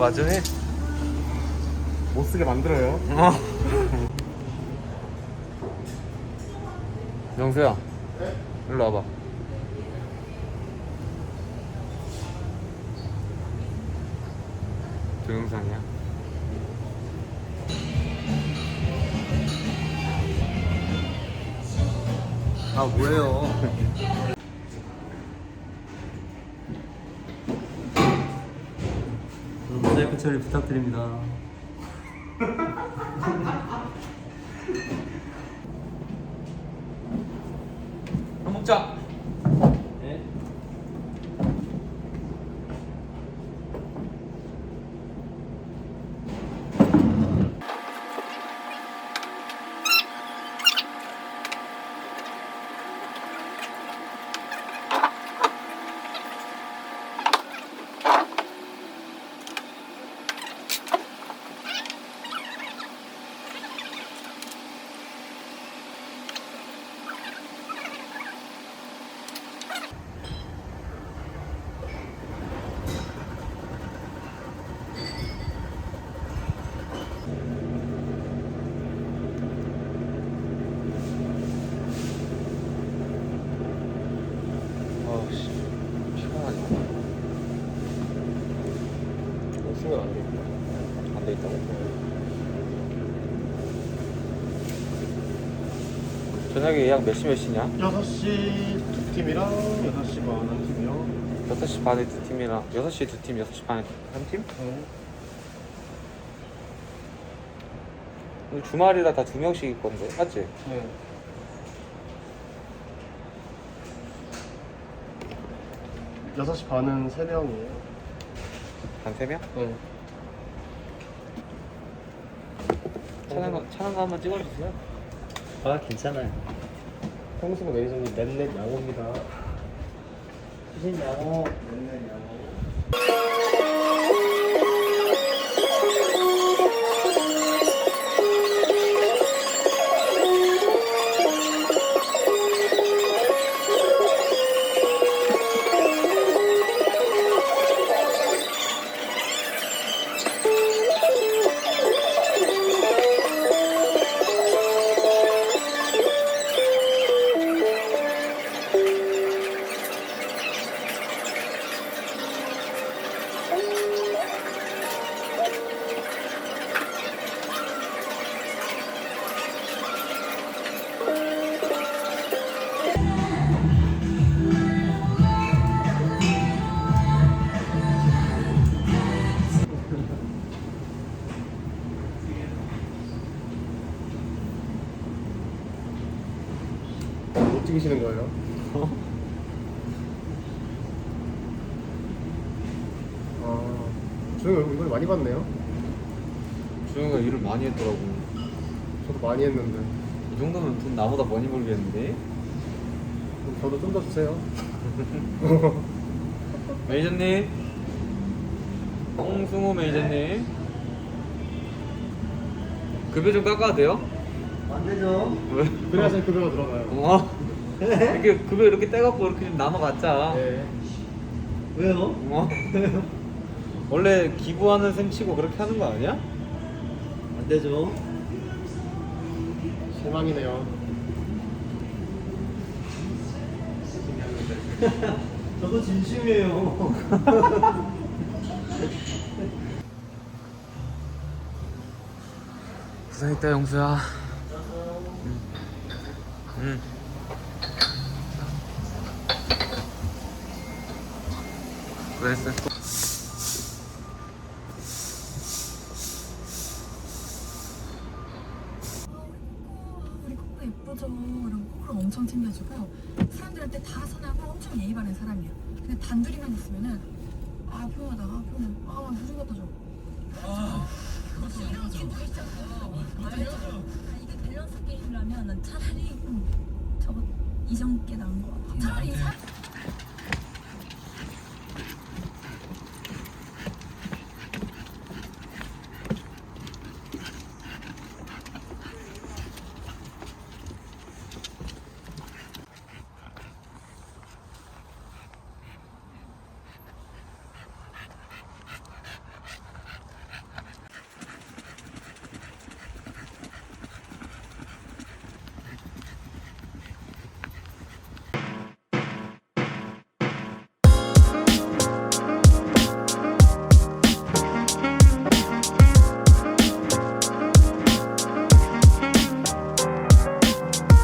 마저 해. 못 쓰게 만들어요. 어. 영수야. 일로 와봐. 동영상이야. 아 뭐예요? 모자이크 처리 부탁드립니다. 밥 먹자. 네. 아씨 피곤하니까 쓰면 안 되겠다. 안돼 있다고. 저녁에 예약 몇 시 몇 시냐? 6시 두 팀이랑 6시 반 한 팀이요. 6시 반에 두 팀이랑 6시 두 팀, 6시 반에 한 팀? 네. 오늘 주말이라 다 두 명씩일 건데 맞지? 네. 여섯 시 반은 세 명이에요. 한 세 명? 네. 차는 거, 차는 거 한번 찍어주세요 아 괜찮아요. 홍승 매니저님 넷넷 양호입니다. 수신 양호. 넷넷 양호. 못 찍으시는 거예요? 아, 주영 얼굴 많이 봤네요. 주영이가 일을 많이 했더라고 저도 많이 했는데. 이 정도면 돈 나보다 많이 벌겠는데? 그럼 저도 좀 더 주세요. 매니저님 홍승호 매니저님 급여 좀 깎아도 돼요? 안 되죠. 왜? 그래야지 급여가 들어가요. 어? 이렇게 급여 이렇게 떼갖고 이렇게 좀 나눠 갖자 네. 왜요? 어? 원래 기부하는 셈 치고 그렇게 하는 거 아니야? 안 되죠. 실망이네요. 저도 진심이에요. 고생했다 영수야 응. 그 우리 코코 예쁘죠? 이런 코를 엄청 챙겨주고 사람들한테 다 선하고 엄청 예의 바른 사람이야. 근데 단둘이만 있으면은 아 피곤하다, 아 피곤해, 아 무슨 갖다 줘. 아, 이런 친구 있잖아. 아, 이게 밸런스 게임이라면 난 차라리 음, 저거 이정께 나은 것 같아. 차라리 사...